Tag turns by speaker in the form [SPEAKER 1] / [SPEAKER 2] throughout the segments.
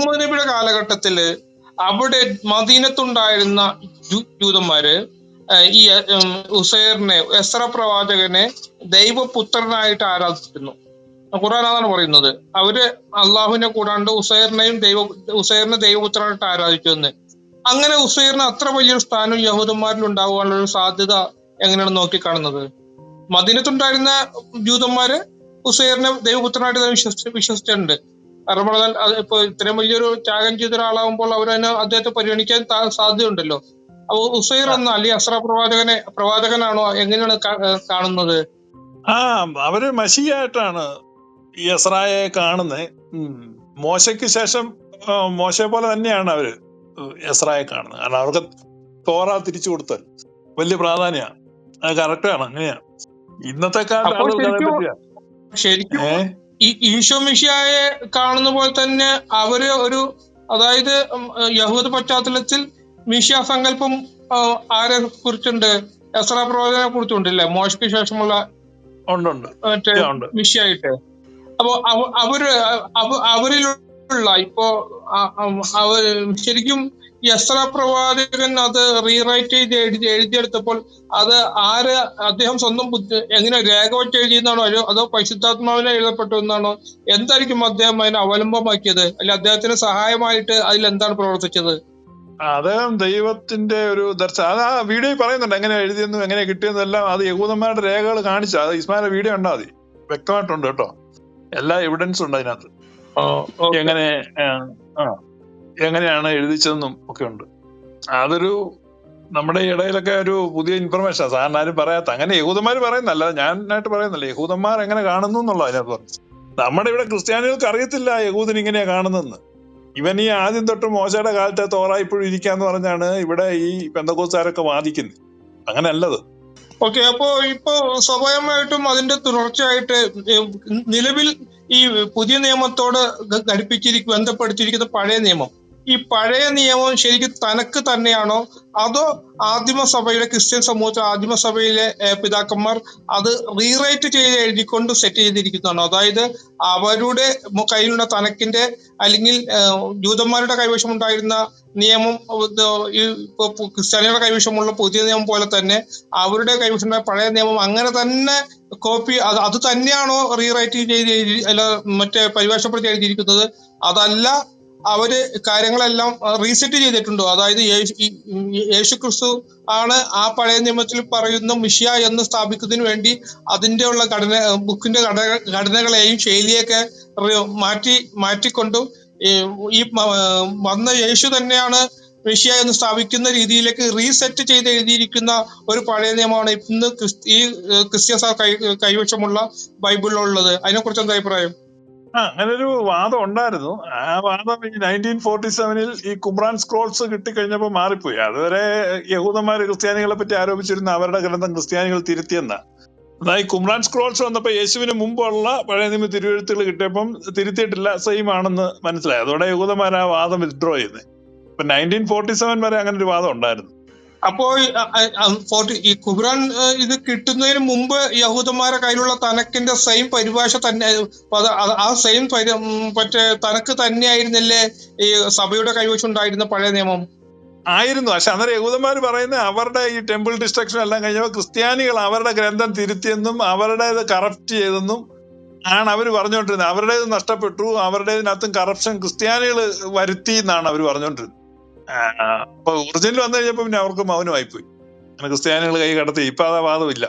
[SPEAKER 1] മുഹമ്മദ് നബിയുടെ കാലഘട്ടത്തിൽ അവിടെ മദീനത്തുണ്ടായിരുന്ന ജൂതന്മാര് ഈ ഉസൈറിനെ എസ്ര പ്രവാചകനെ ദൈവപുത്രനായിട്ട് ആരാധിച്ചിരുന്നു. ഖുറാൻ അതാണ് പറയുന്നത്. അവർ അള്ളാഹുവിനെ കൂടാണ്ട് ഉസൈറിനെയും ദൈവ ഉസൈറിനെ ദൈവപുത്രനായിട്ട് ആരാധിച്ചു എന്ന്. അങ്ങനെ ഉസൈറിന് അത്ര വലിയൊരു സ്ഥാനം യഹൂദന്മാരിൽ ഉണ്ടാകാനുള്ള ഒരു സാധ്യത എങ്ങനെയാണ് നോക്കിക്കാണുന്നത്? മദീനത്തുണ്ടായിരുന്ന ജൂതന്മാര് ഉസൈറിനെ ദൈവപുത്രനായിട്ട് വിശ്വസിച്ചിട്ടുണ്ട്. അത് ഇപ്പൊ ഇത്രയും വലിയൊരു ത്യാഗം ചെയ്ത ഒരാളാകുമ്പോൾ അതിനെ അദ്ദേഹത്തെ പരിഗണിക്കാൻ സാധ്യതയുണ്ടല്ലോ. അപ്പൊ ഉസൈർ എന്ന അല്ലെങ്കിൽ അസ്ര പ്രവാചകനെ പ്രവാചകനാണോ എങ്ങനെയാണ് കാണുന്നത്?
[SPEAKER 2] ആ അവർ മഷിയായിട്ടാണ് ഈ അസ്രായെ കാണുന്നത് മോശയ്ക്ക് ശേഷം മോശയെ പോലെ തന്നെയാണ് അവർ എസ്രായെ കാണുന്നത്. കാരണം അവർക്ക് തോറ തിരിച്ചു കൊടുത്താൽ വലിയ പ്രാധാന്യമാണ്. അത് കറക്റ്റാണ് അങ്ങനെയാണ്. ഇന്നത്തെ കാലത്ത്
[SPEAKER 1] ശരിക്കും ഈ ഈശോ മിഷിയായ കാണുന്ന പോലെ തന്നെ അവർ ഒരു അതായത് യഹൂദ പശ്ചാത്തലത്തിൽ മിഷ്യ സങ്കല്പം ആരെ കുറിച്ചുണ്ട്? എസ്ര പ്രവചനെ കുറിച്ചുണ്ടല്ലേ? മോശയ്ക്ക് ശേഷമുള്ള മറ്റേ മിഷ്യായിട്ട്. അപ്പൊ അവർ അവരിലുള്ള ഇപ്പോ ശരിക്കും യസ്ര പ്രവാചകൻ അത് റീറൈറ്റ് ചെയ്ത് എഴുതി എഴുതിയെടുത്തപ്പോൾ അത് ആര് അദ്ദേഹം സ്വന്തം ബുദ്ധി എങ്ങനെ രേഖ വെച്ച് എഴുതിയെന്നാണോ അതോ പരിശുദ്ധാത്മാവിനെ എഴുതപ്പെട്ടു എന്നാണോ? എന്തായിരിക്കും അദ്ദേഹം അതിനെ അവലംബമാക്കിയത്? അല്ലെ അദ്ദേഹത്തിന് സഹായമായിട്ട് അതിൽ എന്താണ് പ്രവർത്തിച്ചത്?
[SPEAKER 2] അദ്ദേഹം ദൈവത്തിന്റെ ഒരു ദർശനം അത് ആ വീഡിയോയിൽ പറയുന്നുണ്ട് എങ്ങനെ എഴുതിയെന്നും എങ്ങനെ കിട്ടിയെന്നും എല്ലാം അത് യഹൂദന്മാരുടെ രേഖകൾ കാണിച്ച. അത് ഇസ്മായിലെ വീഡിയോ ഉണ്ടാ മതി. വ്യക്തമായിട്ടുണ്ട് കേട്ടോ. എല്ലാ എവിഡൻസും ഉണ്ട് അതിനകത്ത്. എങ്ങനെ ആ. എങ്ങനെയാണ് എഴുതിച്ചതെന്നും ഒക്കെ ഉണ്ട്. അതൊരു നമ്മുടെ ഇടയിലൊക്കെ ഒരു പുതിയ ഇൻഫർമേഷൻ സാറിന് ആരും പറയാത്ത അങ്ങനെ യഹൂദന്മാർ പറയുന്നല്ല ഞാനായിട്ട് പറയുന്നില്ല യഹൂദന്മാർ എങ്ങനെ കാണുന്നു എന്നുള്ള അതിനകത്ത് നമ്മുടെ ഇവിടെ ക്രിസ്ത്യാനികൾക്ക് അറിയത്തില്ല യഹൂദൻ ഇങ്ങനെയാ കാണുന്നെന്ന് ഇവൻ ഈ ആദ്യം തൊട്ട് മോശയുടെ കാലത്തെ തോറ ഇപ്പോഴും ഇരിക്കാന്ന് പറഞ്ഞാണ് ഇവിടെ ഈ പെന്തക്കോസ്താരൊക്കെ വാദിക്കുന്നത് അങ്ങനെ അല്ലത്
[SPEAKER 1] ഓക്കെ അപ്പോ ഇപ്പോ സ്വാഭാവികമായിട്ടും അതിന്റെ തുടർച്ചയായിട്ട് നിലവിൽ ഈ പുതിയ നിയമത്തോട് ഘടിപ്പിച്ചിരിക്കും ബന്ധപ്പെടുത്തിയിരിക്കുന്ന പഴയ നിയമം ഈ പഴയ നിയമം ശരിക്കും തനക്ക് തന്നെയാണോ? അതോ ആദിമസഭയിലെ ക്രിസ്ത്യൻ സമൂഹത്തിലെ ആദിമസഭയിലെ സഭയിലെ പിതാക്കന്മാർ അത് റീറൈറ്റ് ചെയ്ത് എഴുതിക്കൊണ്ട് സെറ്റ് ചെയ്തിരിക്കുന്നതാണോ? അതായത് അവരുടെ കയ്യിലുള്ള തനക്കിന്റെ അല്ലെങ്കിൽ ജൂതന്മാരുടെ കൈവശം ഉണ്ടായിരുന്ന നിയമം ഈ ക്രിസ്ത്യാനികളുടെ കൈവശമുള്ള പുതിയ നിയമം പോലെ തന്നെ അവരുടെ കൈവശമുള്ള പഴയ നിയമം അങ്ങനെ തന്നെ കോപ്പി അത് അത് തന്നെയാണോ റീറൈറ്റ് ചെയ്ത് അല്ല മറ്റേ പരിഭാഷപ്പെടുത്തി എഴുതിയിരിക്കുന്നത്? അതല്ല അവർ കാര്യങ്ങളെല്ലാം റീസെറ്റ് ചെയ്തിട്ടുണ്ടോ? അതായത് യേശു ക്രിസ്തു ആണ് ആ പഴയ നിയമത്തിൽ പറയുന്ന മിഷ്യ എന്ന് സ്ഥാപിക്കുന്നതിന് വേണ്ടി അതിന്റെ ഉള്ള ഘടന ബുക്കിന്റെ ഘടന ഘടനകളെയും ശൈലിയൊക്കെ മാറ്റി മാറ്റിക്കൊണ്ടും ഈ വന്ന യേശു തന്നെയാണ് മിഷ്യ എന്ന് സ്ഥാപിക്കുന്ന രീതിയിലേക്ക് റീസെറ്റ് ചെയ്ത് എഴുതിയിരിക്കുന്ന ഒരു പഴയ നിയമമാണ് ഇന്ന് ഈ ക്രിസ്ത്യൻ കൈവശമുള്ള ബൈബിളിലുള്ളത്. അതിനെക്കുറിച്ച് എന്താ അഭിപ്രായം?
[SPEAKER 2] ആ അങ്ങനൊരു വാദം ഉണ്ടായിരുന്നു. ആ വാദം ഈ നയന്റീൻ ഫോർട്ടി സെവനിൽ ഈ കുമ്രാൻ സ്ക്രോൾസ് കിട്ടിക്കഴിഞ്ഞപ്പോൾ മാറിപ്പോയി. അതുവരെ യഹൂദന്മാർ ക്രിസ്ത്യാനികളെ പറ്റി ആരോപിച്ചിരുന്ന അവരുടെ ഗ്രന്ഥം ക്രിസ്ത്യാനികൾ തിരുത്തിയെന്ന. അതായത് കുമ്രാൻ സ്ക്രോൾസ് വന്നപ്പോൾ യേശുവിന് മുമ്പുള്ള പഴയ നിയമ തിരുവെഴുത്തുകൾ കിട്ടിയപ്പം തിരുത്തിയിട്ടില്ല സെയിം ആണെന്ന് മനസ്സിലായി. അതോടെ യഹൂദന്മാർ ആ വാദം വിത്ഡ്രോ ചെയ്ത്. ഇപ്പൊ നയന്റീൻ ഫോർട്ടി സെവൻ വരെ അങ്ങനെ ഒരു വാദം ഉണ്ടായിരുന്നു.
[SPEAKER 1] അപ്പോ ഈ- ഖുർആൻ ഇത് കിട്ടുന്നതിന് മുമ്പ് യഹൂദന്മാരെ കയ്യിലുള്ള തനക്കിന്റെ സെയിം പരിഭാഷ തന്നെ ആ സെയിം മറ്റേ തനക്ക് തന്നെയായിരുന്നില്ലേ ഈ സഭയുടെ കൈവശം ഉണ്ടായിരുന്ന പഴയ നിയമം?
[SPEAKER 2] ആയിരുന്നു. പക്ഷെ അന്നേരം യഹൂദന്മാർ പറയുന്നത് അവരുടെ ഈ ടെമ്പിൾ ഡിസ്ട്രക്ഷൻ എല്ലാം കഴിഞ്ഞപ്പോൾ ക്രിസ്ത്യാനികൾ അവരുടെ ഗ്രന്ഥം തിരുത്തിയെന്നും അവരുടേത് കറപ്റ്റ് ചെയ്തെന്നും ആണ് അവർ പറഞ്ഞുകൊണ്ടിരുന്നത്. അവരുടേത് നഷ്ടപ്പെട്ടു അവരുടേതിനകത്തും കറപ്ഷൻ ക്രിസ്ത്യാനികൾ വരുത്തി എന്നാണ് അവർ പറഞ്ഞുകൊണ്ടിരുന്നത്. അപ്പൊ ഒറിജിനൽ വന്നു കഴിഞ്ഞപ്പോ പിന്നെ അവർക്ക് മൗനമായിപ്പോയി അങ്ങനെ ക്രിസ്ത്യാനികൾ കൈ കടത്തി. ഇപ്പൊ അതാ വാദമില്ല.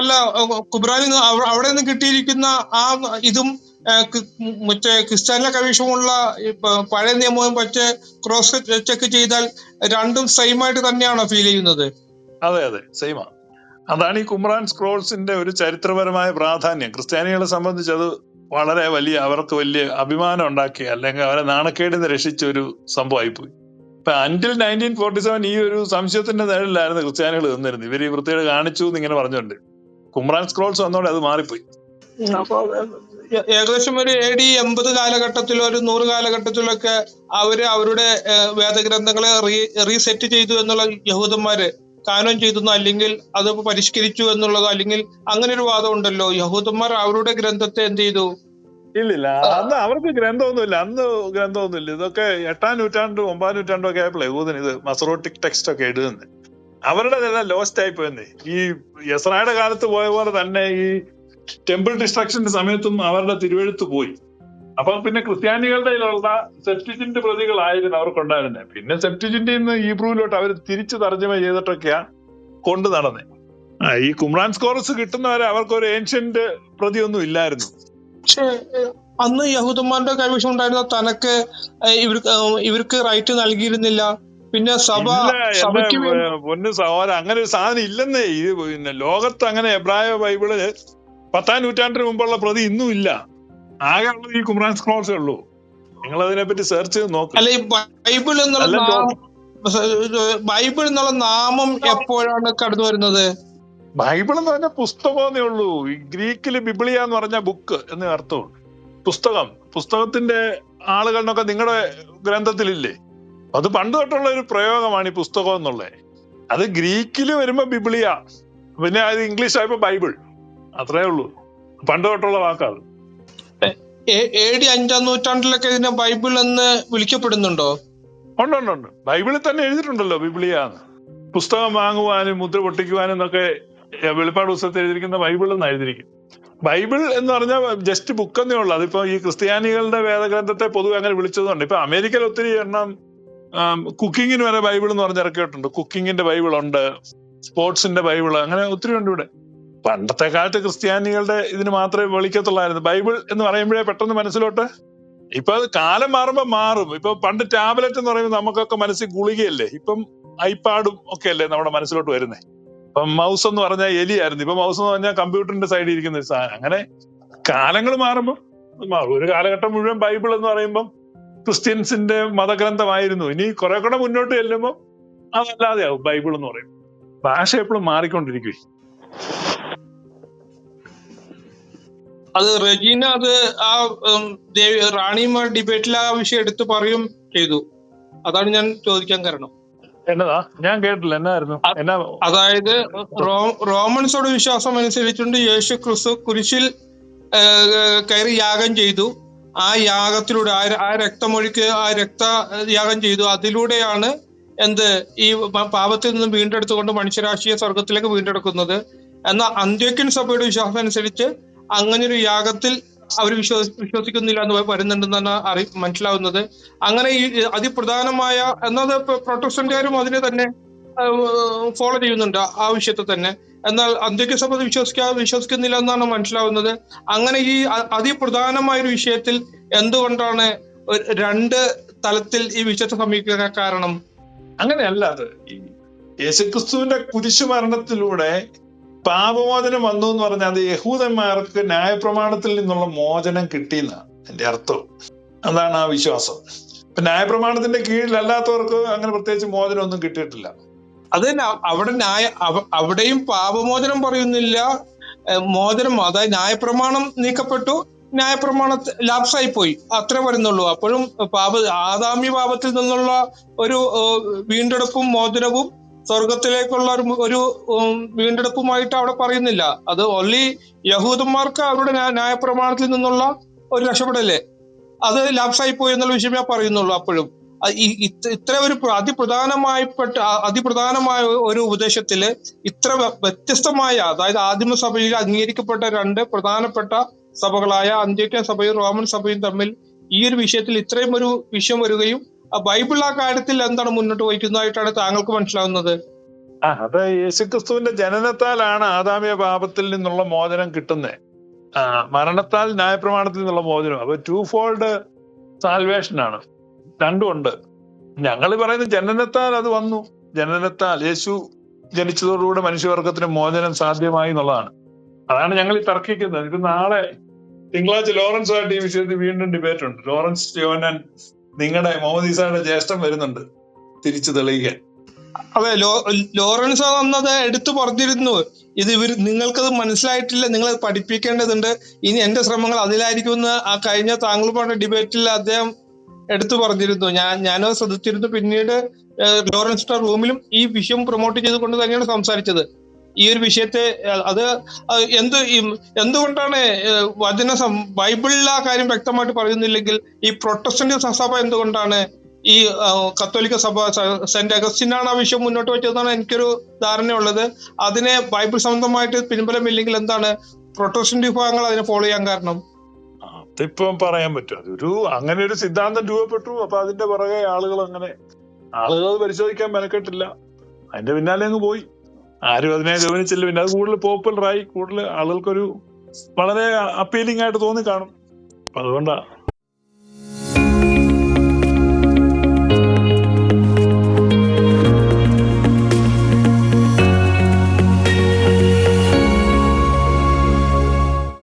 [SPEAKER 1] അല്ല കുബ്രാനിൽ നിന്ന് അവിടെ നിന്ന് കിട്ടിയിരിക്കുന്ന ആ ഇതും മറ്റേ ക്രിസ്ത്യാനിലെ കവിഷമുള്ള പഴയ നിയമവും മറ്റേ ക്രോസ് ചെക്ക് ചെയ്താൽ രണ്ടും സെയിം ആയിട്ട് തന്നെയാണോ ഫീൽ ചെയ്യുന്നത്?
[SPEAKER 2] അതെ അതെ. സെയിമാ അതാണ് ഈ കുമ്രാൻ സ്ക്രോൾസിന്റെ ഒരു ചരിത്രപരമായ പ്രാധാന്യം. ക്രിസ്ത്യാനികളെ സംബന്ധിച്ച് അത് വളരെ വലിയ അവർക്ക് വലിയ അഭിമാനം ഉണ്ടാക്കിയ അല്ലെങ്കിൽ അവരെ നാണക്കേടിന്ന് രക്ഷിച്ച ഒരു സംഭവമായിപ്പോയി ഇപ്പൊ അന്റിൽ നയന്റീൻ ഫോർട്ടി സെവൻ ഈ ഒരു സംശയത്തിന്റെ നിഴലിലായിരുന്നു ക്രിസ്ത്യാനികൾ നിന്നിരുന്നത്. ഇവർ ഈ വൃത്തിയോട് കാണിച്ചു എന്നിങ്ങനെ പറഞ്ഞുകൊണ്ട്. കുമ്രാൻ സ്ക്രോൾസ് വന്നോടെ അത് മാറിപ്പോയി.
[SPEAKER 1] അപ്പൊ ഏകദേശം ഒരു എ ഡി എൺപത് കാലഘട്ടത്തിലോ ഒരു നൂറ് കാലഘട്ടത്തിലൊക്കെ അവർ അവരുടെ വേദഗ്രന്ഥങ്ങളെ റീ റീസെറ്റ് ചെയ്തു എന്നുള്ള യഹൂദന്മാര് കാനോൻ ചെയ്തു അല്ലെങ്കിൽ അത് പരിഷ്കരിച്ചു എന്നുള്ളതോ അല്ലെങ്കിൽ അങ്ങനെ ഒരു വാദം ഉണ്ടല്ലോ. യഹൂദന്മാർ അവരുടെ ഗ്രന്ഥത്തെ എന്ത് ചെയ്തു?
[SPEAKER 2] ഇല്ലില്ല. അന്ന് അവർക്ക് ഗ്രന്ഥമൊന്നുമില്ല. അന്ന് ഗ്രന്ഥമൊന്നുമില്ല. ഇതൊക്കെ എട്ടാം നൂറ്റാണ്ടും ഒമ്പതാം നൂറ്റാണ്ടും ഒക്കെ ആയപ്പോഴേ ഊതൻ ഇത് മസറോട്ടിക് ടെക്സ്റ്റ് ഒക്കെ എഴുതുന്നത് അവരുടെ തന്നെ ലോസ്റ്റ് ആയി പോയെന്നേ. ഈ യസ്രായുടെ കാലത്ത് പോയ പോലെ തന്നെ ഈ ടെമ്പിൾ ഡിസ്ട്രക്ഷന്റെ സമയത്തും അവരുടെ തിരുവെഴുത്ത് പോയി. അപ്പൊ പിന്നെ ക്രിസ്ത്യാനികളുടെ കയ്യിലുള്ള സെപ്റ്റിജിന്റെ പ്രതികളായിരുന്നു അവർക്കുണ്ടായിരുന്നത് പിന്നെ സെപ്റ്റിജിന്റെ നിന്ന് ഈബ്രൂവിലോട്ട് അവർ തിരിച്ചു തർജമ ചെയ്തിട്ടൊക്കെയാ കൊണ്ടു നടന്നേ. ഈ കുമ്രാൻ സ്കോറസ് കിട്ടുന്നവരെ അവർക്ക് ഒരു ഏൻഷ്യന്റ് പ്രതിയൊന്നും ഇല്ലായിരുന്നു.
[SPEAKER 1] പക്ഷേ അന്ന് യഹൂദന്മാരുടെ കൈവശം ഉണ്ടായിരുന്ന തനക്ക് ഇവർക്ക് ഇവർക്ക് റൈറ്റ് നൽകിയിരുന്നില്ല. പിന്നെ സഭ സഭയ്ക്ക്
[SPEAKER 2] പൊന്നു സഹോദരൻ അങ്ങനെ ഒരു സാധനം ഇല്ലെന്നേ. ഇത് പിന്നെ ലോകത്ത് അങ്ങനെ എബ്രായ ബൈബിൾ പത്താം നൂറ്റാണ്ടിന് മുമ്പുള്ള പ്രതി ഇന്നും ഇല്ല. ആകെ ഉള്ളത് ഈ കുമ്രാൻ സ്ക്രോൾസേ ഉള്ളൂ. നിങ്ങൾ അതിനെ പറ്റി സെർച്ച് ചെയ്ത് നോക്ക്.
[SPEAKER 1] അല്ല ഈ ബൈബിൾ എന്നുള്ള ബൈബിൾ എന്നുള്ള നാമം എപ്പോഴാണ് കടന്നു വരുന്നത്
[SPEAKER 2] ബൈബിൾ എന്ന് പറഞ്ഞ പുസ്തകമെന്നേ ഉള്ളൂ. ഈ ഗ്രീക്കിൽ ബിബിളിയ എന്ന് പറഞ്ഞ ബുക്ക് എന്ന് അർത്ഥമുള്ളൂ പുസ്തകം. പുസ്തകത്തിന്റെ ആളുകളിനൊക്കെ നിങ്ങളുടെ ഗ്രന്ഥത്തിലില്ലേ? അത് പണ്ട് തൊട്ടുള്ള ഒരു പ്രയോഗമാണ് ഈ പുസ്തകം എന്നുള്ളത് അത് ഗ്രീക്കിൽ വരുമ്പോ ബിബിളിയ. പിന്നെ അത് ഇംഗ്ലീഷ് ആയപ്പോ ബൈബിൾ. അത്രേ ഉള്ളൂ. പണ്ട് തൊട്ടുള്ള വാക്കാണ്.
[SPEAKER 1] എ ഡി അഞ്ചാം നൂറ്റാണ്ടിലൊക്കെ ഇതിനെ ബൈബിൾ എന്ന് വിളിക്കപ്പെടുന്നുണ്ടോ?
[SPEAKER 2] ഉണ്ടുണ്ടുണ്ട് ഉണ്ട് ഉണ്ട്. ബൈബിളിൽ തന്നെ എഴുതിയിട്ടുണ്ടല്ലോ ബിബിളിയാന്ന് പുസ്തകം വാങ്ങുവാനും മുദ്ര പൊട്ടിക്കുവാനും എന്നൊക്കെ വെളിപ്പാട് പുസ്തകത്തിൽ എഴുതിയിരിക്കുന്ന ബൈബിൾ എന്ന് എഴുതിയിരിക്കും ബൈബിൾ എന്ന് പറഞ്ഞാൽ ജസ്റ്റ് ബുക്ക് എന്നേ ഉള്ളൂ. അതിപ്പോ ഈ ക്രിസ്ത്യാനികളുടെ വേദഗ്രന്ഥത്തെ പൊതുവെ അങ്ങനെ വിളിച്ചതുകൊണ്ട്. ഇപ്പൊ അമേരിക്കയിൽ ഒത്തിരി എണ്ണം കുക്കിങ്ങിന് വരെ ബൈബിൾ എന്ന് പറഞ്ഞ് ഇറക്കിയിട്ടുണ്ട്. കുക്കിങ്ങിന്റെ ബൈബിൾ ഉണ്ട് സ്പോർട്സിന്റെ ബൈബിൾ അങ്ങനെ ഒത്തിരി ഉണ്ട് ഇവിടെ. പണ്ടത്തെ കാലത്ത് ക്രിസ്ത്യാനികളുടെ ഇതിന് മാത്രമേ വിളിക്കത്തുള്ളായിരുന്നു. ബൈബിൾ എന്ന് പറയുമ്പോഴേ പെട്ടെന്ന് മനസ്സിലോട്ട് ഇപ്പൊ കാലം മാറുമ്പോ മാറും. ഇപ്പൊ പണ്ട് ടാബ്ലറ്റ് എന്ന് പറയുമ്പോൾ നമുക്കൊക്കെ മനസ്സിൽ ഗുളികയല്ലേ? ഇപ്പം ഐപാഡും ഒക്കെ അല്ലേ നമ്മുടെ മനസ്സിലോട്ട് വരുന്നേ? ഇപ്പം മൗസ് എന്ന് പറഞ്ഞാൽ എലിയായിരുന്നു. ഇപ്പൊ മൗസ് എന്ന് പറഞ്ഞാൽ കമ്പ്യൂട്ടറിന്റെ സൈഡിൽ ഇരിക്കുന്ന ഒരു സാധനം. അങ്ങനെ കാലങ്ങൾ മാറുമ്പോൾ മാറും ഒരു കാലഘട്ടം മുഴുവൻ ബൈബിൾ എന്ന് പറയുമ്പം ക്രിസ്ത്യൻസിന്റെ മതഗ്രന്ഥമായിരുന്നു. ഇനി കുറെ കൂടെ മുന്നോട്ട് ചെല്ലുമ്പോൾ അതല്ലാതെ ആവും ബൈബിൾ എന്ന് പറയും. ഭാഷ എപ്പോഴും മാറിക്കൊണ്ടിരിക്കും.
[SPEAKER 1] അത് റെജീന അത് ആ റാണിയുമായി ഡിബേറ്റിൽ ആ വിഷയം എടുത്തു പറയും ചെയ്തു. അതാണ് ഞാൻ ചോദിക്കാൻ കാരണം.
[SPEAKER 2] എന്നതാ? ഞാൻ കേട്ടില്ല. എന്നായിരുന്നു? എന്നാ?
[SPEAKER 1] അതായത് റോമൻസോട് വിശ്വാസം അനുസരിച്ചുകൊണ്ട് യേശു ക്രിസ്തു കുരിശിൽ കയറി യാഗം ചെയ്തു. ആ യാഗത്തിലൂടെ ആ രക്തമൊഴിക്ക് ആ രക്തമൊഴുക്ക് ആ രക്ത യാഗം ചെയ്തു. അതിലൂടെയാണ് എന്ത് ഈ പാപത്തിൽ നിന്ന് വീണ്ടെടുത്തുകൊണ്ട് മനുഷ്യരാശിയെ സ്വർഗത്തിലേക്ക് വീണ്ടെടുക്കുന്നത്. എന്നാൽ അന്ത്യോക്യൻ സഭയുടെ വിശ്വാസം അനുസരിച്ച് അങ്ങനെ ഒരു യാഗത്തിൽ അവർ വിശ്വസി വിശ്വസിക്കുന്നില്ല എന്ന് വരുന്നുണ്ടെന്നാണ് അറി മനസ്സിലാവുന്നത്. അങ്ങനെ ഈ അതിപ്രധാനമായ എന്നത് പ്രൊട്ടസ്റ്റന്റുകാരും അതിനെ തന്നെ ഫോളോ ചെയ്യുന്നുണ്ട് ആവശ്യത്തെ തന്നെ. എന്നാൽ അന്ത്യക്ക് സഭ വിശ്വസിക്കാ വിശ്വസിക്കുന്നില്ല എന്നാണ് മനസ്സിലാവുന്നത്. അങ്ങനെ ഈ അതിപ്രധാനമായ ഒരു വിഷയത്തിൽ എന്തുകൊണ്ടാണ് രണ്ട് തലത്തിൽ ഈ വിഷയത്തെ സമീപിക്കാൻ കാരണം?
[SPEAKER 2] അങ്ങനെയല്ല അത്. യേശുക്രിസ്തുവിന്റെ കുരിശു മരണത്തിലൂടെ പാപമോചനം വന്നു എന്ന് പറഞ്ഞാൽ അത് യഹൂദന്മാർക്ക് ന്യായപ്രമാണത്തിൽ നിന്നുള്ള മോചനം കിട്ടിയെന്നാണ് എന്റെ അർത്ഥം. അതാണ് ആ വിശ്വാസം. ഇപ്പൊ ന്യായപ്രമാണത്തിന്റെ കീഴിലല്ലാത്തവർക്ക് അങ്ങനെ പ്രത്യേകിച്ച് മോചനം ഒന്നും കിട്ടിയിട്ടില്ല.
[SPEAKER 1] അത് തന്നെ അവിടെ ന്യായ അവിടെയും പാപമോചനം പറയുന്നില്ല. മോചനം അതായത് ന്യായപ്രമാണം നീക്കപ്പെട്ടു ന്യായപ്രമാണ ലാപ്സായി പോയി അത്ര വരുന്നുള്ളൂ അപ്പോഴും പാപ ആദാമി പാപത്തിൽ നിന്നുള്ള ഒരു വീണ്ടെടുപ്പും മോചനവും സ്വർഗത്തിലേക്കുള്ള ഒരു ഒരു വീണ്ടെടുപ്പുമായിട്ട് അവിടെ പറയുന്നില്ല. അത് ഓൺലി യഹൂദന്മാർക്ക് അവരുടെ ന്യായ- ന്യായപ്രമാണത്തിൽ നിന്നുള്ള ഒരു രക്ഷപ്പെടലേ. അത് ലാപ്സായി പോയി എന്നുള്ള വിഷയമേ പറയുന്നുള്ളൂ അപ്പോഴും. ഇത്ര ഒരു അതിപ്രധാനമായി അതിപ്രധാനമായപ്പെട്ട അതിപ്രധാനമായ ഒരു ഉപദേശത്തിൽ ഇത്ര വ്യ- വ്യത്യസ്തമായ അതായത് ആദിമ സഭയിൽ അംഗീകരിക്കപ്പെട്ട രണ്ട് പ്രധാനപ്പെട്ട സഭകളായ അന്ത്യോക്യ സഭയും റോമൻ സഭയും തമ്മിൽ ഈ ഒരു വിഷയത്തിൽ ഇത്രയും ഒരു വിഷയം വരികയും ബൈബിൾ ആ കാര്യത്തിൽ എന്താണ് മുന്നോട്ട് വഹിക്കുന്നതായിട്ടാണ് താങ്കൾക്ക് മനസ്സിലാവുന്നത്?
[SPEAKER 2] ആ അത് യേശുക്രിസ്തുവിന്റെ ജനനത്താലാണ് ആദാമിയ പാപത്തിൽ നിന്നുള്ള മോചനം കിട്ടുന്നത് ആ മരണത്താൽ ന്യായപ്രമാണത്തിൽ നിന്നുള്ള മോചനം. അപ്പൊ ടു ഫോൾഡ് സാൽവേഷൻ ആണ്. രണ്ടും ഉണ്ട്. ഞങ്ങൾ പറയുന്ന ജനനത്താൽ അത് വന്നു. ജനനത്താൽ യേശു ജനിച്ചതോടുകൂടെ മനുഷ്യവർഗത്തിന് മോചനം സാധ്യമായി എന്നുള്ളതാണ്. അതാണ് ഞങ്ങൾ ഈ തർക്കിക്കുന്നത്. ഇത് നാളെ തിങ്കളാഴ്ച ലോറൻസ് ആയിട്ട് ഈ വിഷയത്തിൽ വീണ്ടും ഡിബേറ്റ് ഉണ്ട്. ലോറൻസ് യോനൻ നിങ്ങളുടെ മുഹമ്മദ് ഈസായുടെ ജ്യേഷ്ഠം വരുന്നുണ്ട്. തിരിച്ചു തെളിയിക്കാൻ.
[SPEAKER 1] അതെ ലോറൻസ് വന്നത് എടുത്തു പറഞ്ഞിരുന്നു. ഇത് ഇവർ നിങ്ങൾക്കത് മനസ്സിലായിട്ടില്ല നിങ്ങൾ പഠിപ്പിക്കേണ്ടതുണ്ട്. ഇനി എന്റെ ശ്രമങ്ങൾ അതിലായിരിക്കുമെന്ന് ആ കഴിഞ്ഞ താങ്കളുമായിട്ട് ഡിബേറ്റിൽ അദ്ദേഹം എടുത്തു പറഞ്ഞിരുന്നു. ഞാൻ ഞാനത് ശ്രദ്ധിച്ചിരുന്നു. പിന്നീട് ലോറൻസ് റൂമിലും ഈ വിഷയം പ്രൊമോട്ട് ചെയ്തുകൊണ്ട് തന്നെയാണ് സംസാരിച്ചത്. ഈ ഒരു വിഷയത്തെ അത് എന്ത് എന്തുകൊണ്ടാണ് വചന ബൈബിളിൽ ആ കാര്യം വ്യക്തമായിട്ട് പറയുന്നില്ലെങ്കിൽ ഈ പ്രൊട്ടസ്റ്റന്റ് സഭ എന്തുകൊണ്ടാണ് ഈ കത്തോലിക്ക സഭ സെന്റ് അഗസ്റ്റിനാണ് ആ വിഷയം മുന്നോട്ട് വെച്ചതെന്നാണ് എനിക്കൊരു ധാരണയുള്ളത്. അതിനെ ബൈബിൾ സംബന്ധമായിട്ട് പിൻബലമില്ലെങ്കിൽ എന്താണ് പ്രൊട്ടസ്റ്റന്റ് വിഭാഗങ്ങൾ അതിനെ ഫോളോ ചെയ്യാൻ കാരണം?
[SPEAKER 2] അതിപ്പം പറയാൻ പറ്റും. അതൊരു അങ്ങനെ ഒരു സിദ്ധാന്തം രൂപപ്പെട്ടു. അപ്പൊ അതിന്റെ പുറകെ ആളുകൾ അങ്ങനെ ആളുകൾ അത് പരിശോധിക്കാൻ മെനക്കെട്ടില്ല. അതിന്റെ പിന്നാലെ അങ്ങ് പോയി. ആരും അതിനെ ഗവനിച്ചില്ല പിന്നെ അത് കൂടുതൽ പോപ്പുലറായി കൂടുതൽ ആളുകൾക്കൊരു വളരെ അപ്പീലിംഗ് ആയിട്ട് തോന്നി കാണും. അപ്പൊ അതുകൊണ്ടാ